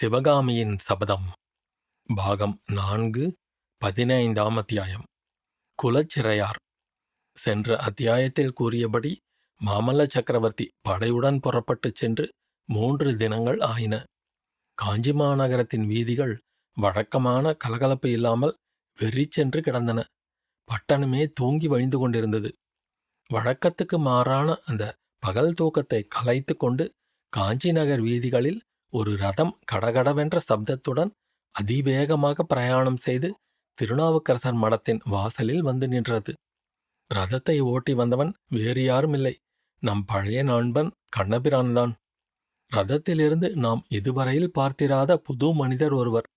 சிவகாமியின் சபதம் பாகம் நான்கு பதினைந்தாம் அத்தியாயம். குலச்சிறையார். சென்ற அத்தியாயத்தில் கூறியபடி மாமல்ல சக்கரவர்த்தி படையுடன் புறப்பட்டுச் சென்று மூன்று தினங்கள் ஆயின. காஞ்சி மாநகரத்தின் வீதிகள் வழக்கமான கலகலப்பு இல்லாமல் வெறிச்சென்று கிடந்தன. பட்டணமே தூங்கி வழிந்து கொண்டிருந்தது. வழக்கத்துக்கு மாறான அந்த பகல் தூக்கத்தை கலைத்து கொண்டு காஞ்சி நகர் வீதிகளில் ஒரு ரதம் கடகடவென்ற சப்தத்துடன் அதிவேகமாக பிரயாணம் செய்து திருநாவுக்கரசர் மடத்தின் வாசலில் வந்து நின்றது. ரதத்தை ஓட்டி வந்தவன் வேறு யாரும் இல்லை நம் பழைய நண்பன் கண்ணபிரான்தான். ரதத்திலிருந்து நாம் இதுவரையில் பார்த்திராத புது மனிதர் ஒருவர்.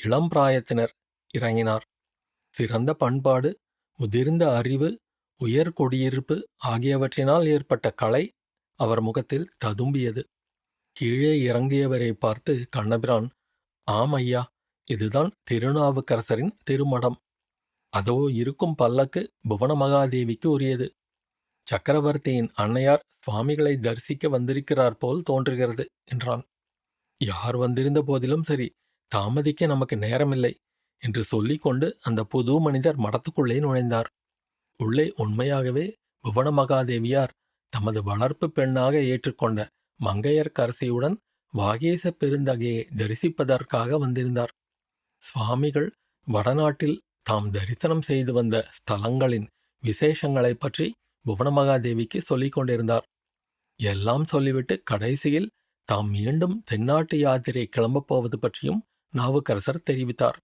இளம் பிராயத்தினர் இறங்கினார். சிறந்த பண்பாடு முதிர்ந்த அறிவு உயர் குடியிருப்பு ஆகியவற்றினால் ஏற்பட்ட கலை அவர் முகத்தில் ததும்பியது. கீழே இறங்கியவரை பார்த்து கண்ணபிரான் ஆம் ஐயா இதுதான் திருநாவுக்கரசரின் திருமடம். அதோ இருக்கும் பல்லக்கு புவனமகாதேவிக்கு உரியது. சக்கரவர்த்தியின் அன்னையார் சுவாமிகளை தரிசிக்க வந்திருக்கிறார் போல் தோன்றுகிறது என்றான். யார் வந்திருந்த போதிலும் சரி தாமதிக்க நமக்கு நேரமில்லை என்று சொல்லிக்கொண்டு அந்த புது மனிதர் மடத்துக்குள்ளே நுழைந்தார். உள்ளே உண்மையாகவே புவன மகாதேவியார் தமது வளர்ப்பு பெண்ணாக ஏற்றுக்கொண்ட மங்கையர்க்கரசியுடன் வாகேச பெருந்தகையை தரிசிப்பதற்காக வந்திருந்தார். சுவாமிகள் வடநாட்டில் தாம் தரிசனம் செய்து வந்த ஸ்தலங்களின் விசேஷங்களைப் பற்றி புவனமகாதேவிக்கு சொல்லிக் கொண்டிருந்தார். எல்லாம் சொல்லிவிட்டு கடைசியில் தாம் மீண்டும் தென்னாட்டு யாத்திரை கிளம்பப் போவது பற்றியும் நாவுக்கரசர் தெரிவித்தார்.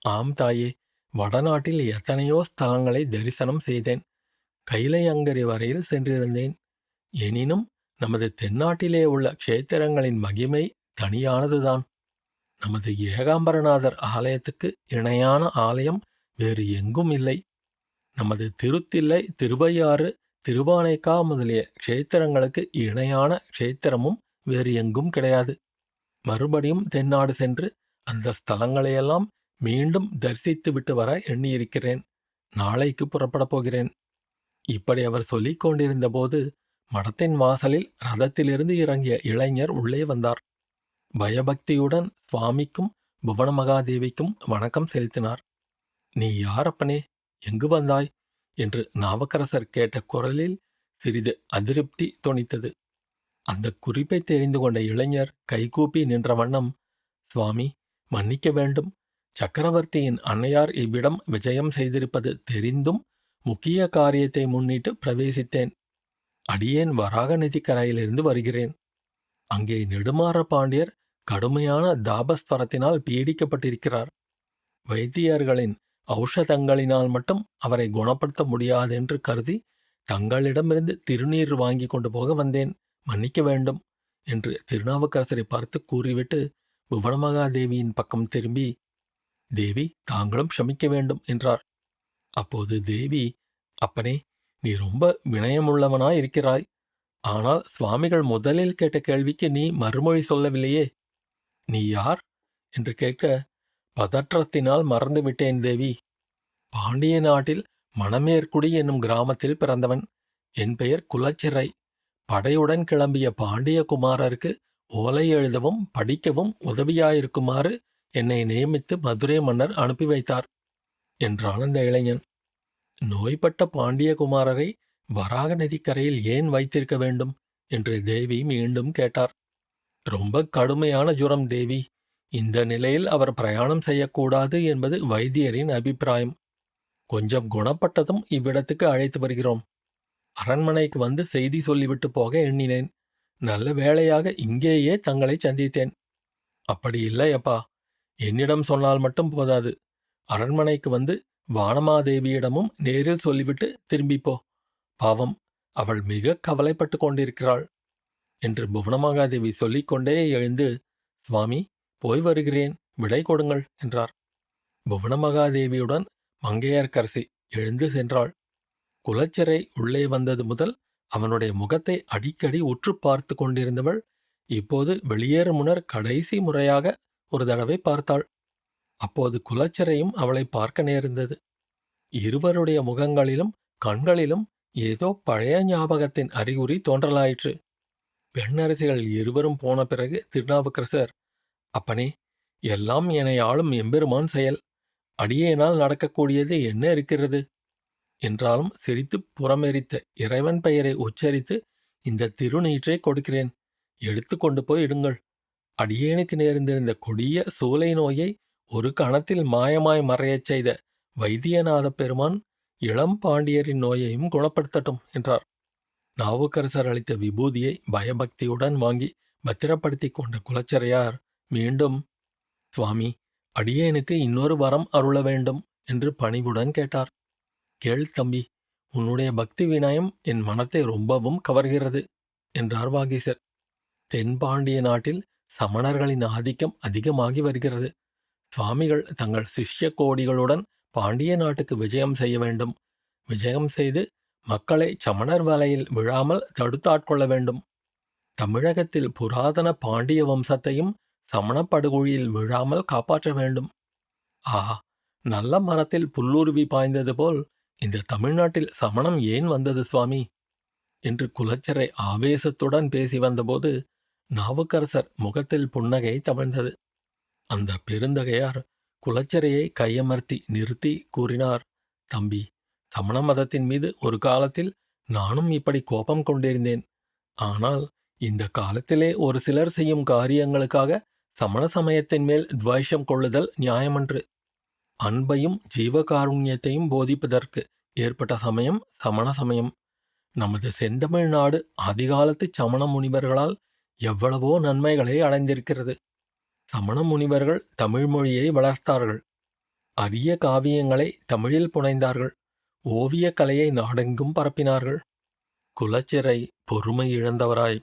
ஆம் தாயே வடநாட்டில் எத்தனையோ ஸ்தலங்களை தரிசனம் செய்தேன். கைலையங்கரி வரையில் சென்றிருந்தேன். எனினும் நமது தென்னாட்டிலே உள்ள க்ஷேத்திரங்களின் மகிமை தனியானதுதான். நமது ஏகாம்பரநாதர் ஆலயத்துக்கு இணையான ஆலயம் வேறு எங்கும் இல்லை. நமது திருத்தில்லை திருவையாறு திருவானைக்கா முதலிய க்ஷேத்திரங்களுக்கு இணையான க்ஷேத்திரமும் வேறு எங்கும் கிடையாது. மறுபடியும் தென்னாடு சென்று அந்த ஸ்தலங்களையெல்லாம் மீண்டும் தரிசித்து விட்டு வர எண்ணியிருக்கிறேன். நாளைக்கு புறப்படப் போகிறேன். இப்படி அவர் சொல்லிக் கொண்டிருந்தபோது மடத்தின் வாசலில் ரதத்திலிருந்து இறங்கிய இளைஞர் உள்ளே வந்தார். பயபக்தியுடன் சுவாமிக்கும் புவனமகாதேவிக்கும் வணக்கம் செலுத்தினார். நீ யாரப்பனே? எங்கு வந்தாய்? என்று நாவக்கரசர் கேட்ட குரலில் சிறிது அதிருப்தி தொனித்தது. அந்த குறிப்பை தெரிந்து கொண்ட இளைஞர் கைகூப்பி நின்ற வண்ணம் சுவாமி மன்னிக்க வேண்டும். சக்கரவர்த்தியின் அன்னையார் இவ்விடம் விஜயம் செய்திருப்பது தெரிந்தும் முக்கிய காரியத்தை முன்னிட்டு பிரவேசித்தேன். அடியேன் வராக நதிக்கரையிலிருந்து வருகிறேன். அங்கே நெடுமாற பாண்டியர் கடுமையான தாபஸ்வரத்தினால் பீடிக்கப்பட்டிருக்கிறார். வைத்தியர்களின் ஔஷதங்களினால் மட்டும் அவரை குணப்படுத்த முடியாதென்று கருதி தங்களிடமிருந்து திருநீர் வாங்கி கொண்டு போக வந்தேன். மன்னிக்க வேண்டும் என்று திருநாவுக்கரசரை பார்த்து கூறிவிட்டு புவனமகாதேவியின் பக்கம் திரும்பி தேவி தாங்களும் க்ஷமிக்க வேண்டும் என்றார். அப்போது தேவி அப்பனே நீ ரொம்ப வினயமுள்ளவனாய் இருக்கிறாய். ஆனால் சுவாமிகள் முதலில் கேட்ட கேள்விக்கு நீ மறுமொழி சொல்லவில்லையே. நீ யார்? என்று கேட்க பதற்றத்தினால் மறந்துவிட்டேன் தேவி. பாண்டிய நாட்டில் மணமேற்குடி என்னும் கிராமத்தில் பிறந்தவன். என் பெயர் குலச்சிறை. படையுடன் கிளம்பிய பாண்டிய குமாரருக்கு ஓலை எழுதவும் படிக்கவும் உதவியாயிருக்குமாறு என்னை நியமித்து மதுரை மன்னர் அனுப்பி வைத்தார் என்றான் அந்த இளைஞன். நோய்பட்ட பாண்டியகுமாரரை வராக நதிக்கரையில் ஏன் வைத்திருக்க வேண்டும்? என்று தேவி மீண்டும் கேட்டார். ரொம்ப கடுமையான ஜுரம் தேவி. இந்த நிலையில் அவர் பிரயாணம் செய்யக்கூடாது என்பது வைத்தியரின் அபிப்பிராயம். கொஞ்சம் குணப்பட்டதும் இவ்விடத்துக்கு அழைத்து வருகிறோம். அரண்மனைக்கு வந்து செய்தி சொல்லிவிட்டு போக எண்ணினேன். நல்ல வேளையாக இங்கேயே தங்களை சந்தித்தேன். அப்படி இல்லை அப்பா என்னிடம் சொன்னால் மட்டும் போதாது. அரண்மனைக்கு வந்து வானமாதேவியிடமும் நேரில் சொல்லிவிட்டு திரும்பிப்போ. பாவம் அவள் மிக கவலைப்பட்டு கொண்டிருக்கிறாள் என்று புவனமாகாதேவி சொல்லிக்கொண்டே எழுந்து சுவாமி போய் வருகிறேன் விடை கொடுங்கள் என்றார். புவனமகாதேவியுடன் மங்கையர்க்கரசி எழுந்து சென்றாள். குலச்சிறை உள்ளே வந்தது முதல் அவனுடைய முகத்தை அடிக்கடி உற்று பார்த்து கொண்டிருந்தவள் இப்போது வெளியேறு முன்னர் கடைசி முறையாக ஒரு தடவை பார்த்தாள். அப்போது குலச்சிறையும் அவளை பார்க்க நேர்ந்தது. இருவருடைய முகங்களிலும் கண்களிலும் ஏதோ பழைய ஞாபகத்தின் அறிகுறி தோன்றலாயிற்று. பெண்ணரசிகள் இருவரும் போன பிறகு திருநாவுக்கரசர் அப்பனே எல்லாம் என்னை ஆளும் எம்பெருமான் செயல். அடியேனால் நடக்கக்கூடியது என்ன இருக்கிறது? என்றாலும் சிரித்துப் புறமெரித்த இறைவன் பெயரை உச்சரித்து இந்த திருநீற்றை கொடுக்கிறேன். எடுத்து கொண்டு போய் இடுங்கள். அடியேனுக்கு நேர்ந்திருந்த கொடிய சூலை நோயை ஒரு கணத்தில் மாயமாய் மறையச் செய்த வைத்தியநாத பெருமான் இளம் பாண்டியரின் நோயையும் குணப்படுத்தட்டும் என்றார். நாவுக்கரசர் அளித்த விபூதியை பயபக்தியுடன் வாங்கி பத்திரப்படுத்திக் கொண்ட குலச்சரையார் மீண்டும் சுவாமி அடியேனுக்கு இன்னொரு வரம் அருள வேண்டும் என்று பணிவுடன் கேட்டார். கேள் தம்பி உன்னுடைய பக்தி வினயம் என் மனத்தை ரொம்பவும் கவர்கிறது என்றார் வாகீசர். தென்பாண்டிய நாட்டில் சமணர்களின் ஆதிக்கம் அதிகமாகி வருகிறது. சுவாமிகள் தங்கள் சிஷ்ய கோடிகளுடன் பாண்டிய நாட்டுக்கு விஜயம் செய்ய வேண்டும். விஜயம் செய்து மக்களை சமணர் வலையில் விழாமல் தடுத்தாட்கொள்ள வேண்டும். தமிழகத்தில் புராதன பாண்டிய வம்சத்தையும் சமணப்படுகொழியில் விழாமல் காப்பாற்ற வேண்டும். ஆஹா நல்ல மரத்தில் புல்லுருவி பாய்ந்தது போல் இந்த தமிழ்நாட்டில் சமணம் ஏன் வந்தது சுவாமி? என்று குலச்சரை ஆவேசத்துடன் பேசி வந்தபோது நாவுக்கரசர் முகத்தில் புன்னகை தவழ்ந்தது. அந்த பெருந்தகையார் குலச்சரையை கையமர்த்தி நிறுத்தி கூறினார் தம்பி சமண மதத்தின் மீது ஒரு காலத்தில் நானும் இப்படி கோபம் கொண்டிருந்தேன். ஆனால் இந்த காலத்திலே ஒரு சிலர் செய்யும் காரியங்களுக்காக சமண சமயத்தின் மேல் துவேஷம் கொள்ளுதல் நியாயமன்று. அன்பையும் ஜீவகாருண்யத்தையும் போதிப்பதற்கு ஏற்பட்ட சமயம் சமண சமயம். நமது செந்தமிழ்நாடு அதிகாலத்து சமண முனிவர்களால் எவ்வளவோ நன்மைகளை அடைந்திருக்கிறது. சமண முனிவர்கள் தமிழ் மொழியை வளர்த்தார்கள். அரிய காவியங்களை தமிழில் புனைந்தார்கள். ஓவியக் கலையை நாடெங்கும் பரப்பினார்கள். குலச்சிறை பொறுமை இழந்தவராய்.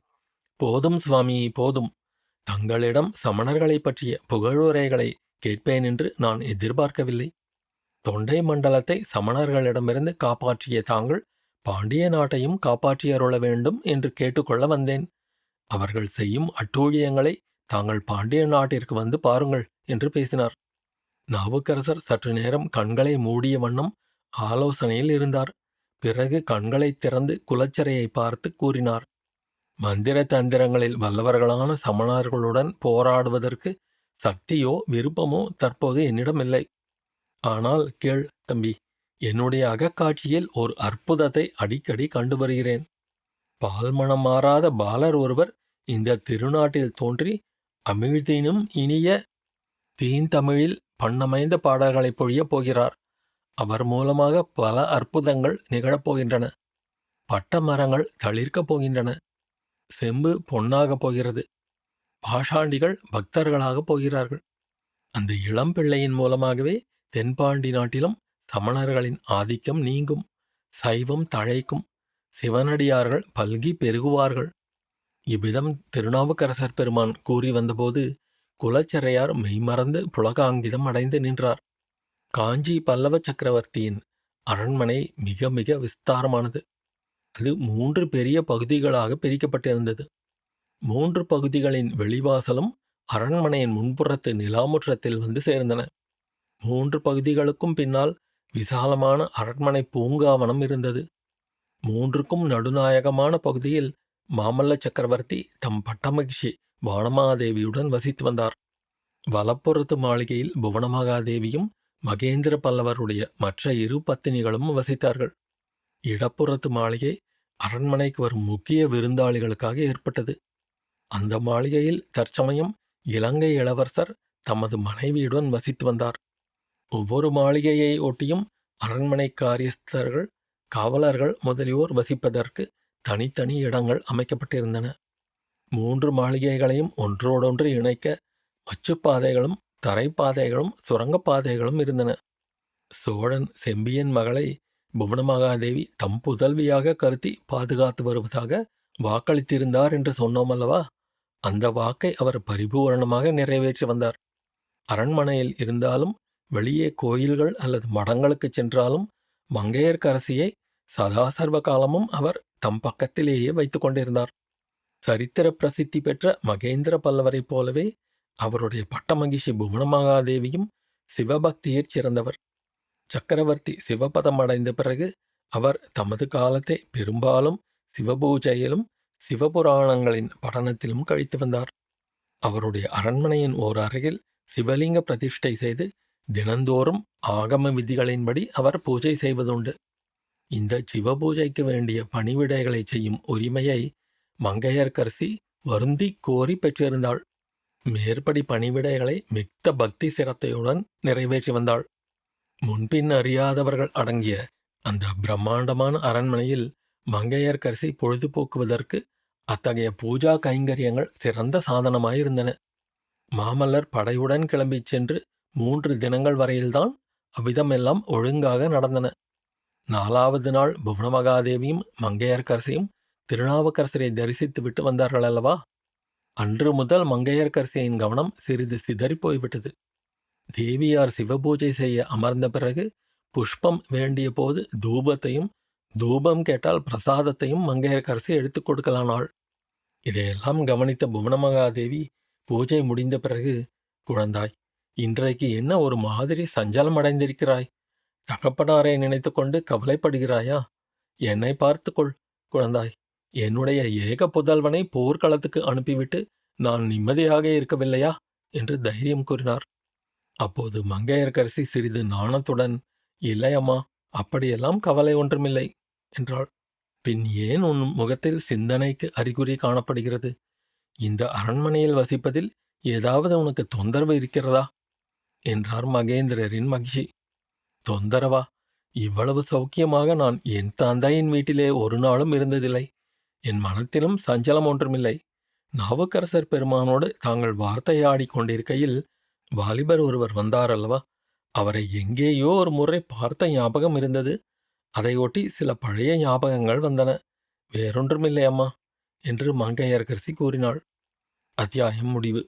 போதும் சுவாமி போதும். தங்களிடம் சமணர்களைப் பற்றிய புகழுரைகளை கேட்பேன் என்று நான் எதிர்பார்க்கவில்லை. தொண்டை மண்டலத்தை சமணர்களிடமிருந்து காப்பாற்றிய தாங்கள் பாண்டிய நாட்டையும் காப்பாற்றியருள வேண்டும் என்று கேட்டுக்கொள்ள வந்தேன். அவர்கள் செய்யும் அட்டூழியங்களை தாங்கள் பாண்டிய நாட்டிற்கு வந்து பாருங்கள் என்று பேசினார். நாவுக்கரசர் சற்று நேரம் கண்களை மூடிய வண்ணம் ஆலோசனையில் இருந்தார். பிறகு கண்களைத் திறந்து குலச்சரையை பார்த்து கூறினார். மந்திர தந்திரங்களில் வல்லவர்களான சமணர்களுடன் போராடுவதற்கு சக்தியோ விருப்பமோ தற்போது என்னிடம் இல்லை ஆனால் கேள் தம்பி என்னுடைய அகக்காட்சியில் ஒரு அற்புதத்தை அடிக்கடி கண்டு வருகிறேன். பால்மணம் மாறாத பாலர் ஒருவர் இந்த திருநாட்டில் தோன்றி அமிழ்தினும் இனிய தீந்தமிழில் பண்ணமைந்த பாடல்களைப் பொழியப் போகிறார். அவர் மூலமாக பல அற்புதங்கள் நிகழப்போகின்றன பட்ட மரங்கள் தளிர்க்கப் போகின்றன. செம்பு பொன்னாகப் போகிறது. பாஷாண்டிகள் பக்தர்களாகப் போகிறார்கள். அந்த இளம்பிள்ளையின் மூலமாகவே தென்பாண்டி நாட்டிலும் சமணர்களின் ஆதிக்கம் நீங்கும். சைவம் தழைக்கும். சிவனடியார்கள் பல்கி பெருகுவார்கள். இவ்விதம் திருநாவுக்கரசர் பெருமான் கூறி வந்தபோது குலச்சிறையார் மெய்மறந்து புலகாங்கிதம் அடைந்து நின்றார். காஞ்சி பல்லவ சக்கரவர்த்தியின் அரண்மனை மிக மிக விஸ்தாரமானது. அது மூன்று பெரிய பகுதிகளாக பிரிக்கப்பட்டிருந்தது. மூன்று பகுதிகளின் வெளிவாசலும் அரண்மனையின் முன்புறத்து நிலாமுற்றத்தில் வந்து சேர்ந்தன. மூன்று பகுதிகளுக்கும் பின்னால் விசாலமான அரண்மனை பூங்காவனம் இருந்தது. மூன்றுக்கும் நடுநாயகமான பகுதியில் மாமல்ல சக்கரவர்த்தி தம் பட்டமகிஷி வானமாதேவியுடன் வசித்து வந்தார். வலப்புறத்து மாளிகையில் புவனமகாதேவியும் மகேந்திர பல்லவருடைய மற்ற இரு பத்தினிகளும் வசித்தார்கள். இடப்புறத்து மாளிகை அரண்மனைக்கு வரும் முக்கிய விருந்தாளிகளுக்காக ஏற்பட்டது. அந்த மாளிகையில் தற்சமயம் இலங்கை இளவரசர் தமது மனைவியுடன் வசித்து வந்தார். ஒவ்வொரு மாளிகையை ஒட்டியும் அரண்மனை காரியஸ்தர்கள் காவலர்கள் முதலியோர் வசிப்பதற்கு தனித்தனி இடங்கள் அமைக்கப்பட்டிருந்தன. மூன்று மாளிகைகளையும் ஒன்றோடொன்று இணைக்க மச்சுப்பாதைகளும் தரைப்பாதைகளும் சுரங்கப்பாதைகளும் இருந்தன. சோழன் செம்பியன் மகளை புவனமகாதேவி தம் புதல்வியாக கருத்தி பாதுகாத்து வருவதாக வாக்களித்திருந்தார் என்று சொன்னோம் அல்லவா அந்த வாக்கை அவர் பரிபூரணமாக நிறைவேற்றி வந்தார். அரண்மனையில் இருந்தாலும் வெளியே கோயில்கள் அல்லது மடங்களுக்குச் சென்றாலும் மங்கையர்க்கரசியை சதாசர்வ காலமும் அவர் தம் பக்கத்திலேயே வைத்துக் கொண்டிருந்தார். சரித்திர பிரசித்தி பெற்ற மகேந்திர பல்லவரைப் போலவே அவருடைய பட்டமகிஷி புவனமகாதேவியும் சிவபக்தியில் சிறந்தவர். சக்கரவர்த்தி சிவபதம் அடைந்த பிறகு அவர் தமது காலத்தை பெரும்பாலும் சிவபூஜையிலும் சிவபுராணங்களின் படனத்திலும் கழித்து வந்தார். அவருடைய அரண்மனையின் ஓர் அறையில் சிவலிங்க பிரதிஷ்டை செய்து தினந்தோறும் ஆகம விதிகளின்படி அவர் பூஜை செய்வதுண்டு. இந்த சிவபூஜைக்கு வேண்டிய பணிவிடைகளை செய்யும் உரிமையை மங்கையர்கரசி வருந்தி கோரி பெற்றிருந்தாள். மேற்படி பணிவிடைகளை மிக்க பக்தி சிரத்தையுடன் நிறைவேற்றி வந்தாள். முன்பின் அறியாதவர்கள் அடங்கிய அந்த பிரம்மாண்டமான அரண்மனையில் மங்கையர்கரசி பொழுதுபோக்குவதற்கு அத்தகைய பூஜா கைங்கரியங்கள் சிறந்த சாதனமாயிருந்தன. மாமல்லர் படையுடன் கிளம்பிச் சென்று மூன்று தினங்கள் வரையில்தான் அவ்விதமெல்லாம் ஒழுங்காக நடந்தன. நாலாவது நாள் புவனமகாதேவியும் மங்கையர்க்கரசையும் திருநாவுக்கரசரை தரிசித்து விட்டு வந்தார்கள் அல்லவா அன்று முதல் மங்கையர்க்கரசியின் கவனம் சிறிது சிதறிப் போய்விட்டது தேவியார் சிவபூஜை செய்ய அமர்ந்த பிறகு புஷ்பம் வேண்டிய போது தூபத்தையும் தூபம் கேட்டால் பிரசாதத்தையும் மங்கையர்க்கரசி எடுத்துக் கொடுக்கலானாள். இதையெல்லாம் கவனித்த புவனமகாதேவி பூஜை முடிந்த பிறகு குழந்தாய் இன்றைக்கு என்ன ஒரு மாதிரி சஞ்சலம் தகப்பனாரை நினைத்து நினைத்துக்கொண்டு கவலைப்படுகிறாயா? என்னை பார்த்துக்கொள் குழந்தாய். என்னுடைய ஏக புதல்வனை போர்க்களத்துக்கு அனுப்பிவிட்டு நான் நிம்மதியாக இருக்கவில்லையா? என்று தைரியம் கூறினார். அப்போது மங்கையர்கரசி சிறிது நாணத்துடன் இல்லையம்மா அப்படியெல்லாம் கவலை ஒன்றுமில்லை என்றாள். பின் ஏன் உன் முகத்தில் சிந்தனைக்கு அறிகுறி காணப்படுகிறது? இந்த அரண்மனையில் வசிப்பதில் ஏதாவது உனக்கு தொந்தரவு இருக்கிறதா? என்றார் மகேந்திரரின் மகிழ்ச்சி. தொந்தரவா? இவ்வளவு சௌக்கியமாக நான் என் தந்தையின் வீட்டிலே ஒரு நாளும் இருந்ததில்லை. என் மனத்திலும் சஞ்சலம் ஒன்றுமில்லை. நாவுக்கரசர் பெருமானோடு தாங்கள் வார்த்தையாடிக் கொண்டிருக்கையில் வாலிபர் ஒருவர் வந்தார் அல்லவா அவரை எங்கேயோ ஒரு முறை பார்த்த ஞாபகம் இருந்தது. அதையொட்டி சில பழைய ஞாபகங்கள் வந்தன. வேறொன்றுமில்லை அம்மா என்று மங்கையரகரசி கூறினாள். அத்தியாயம் முடிவு.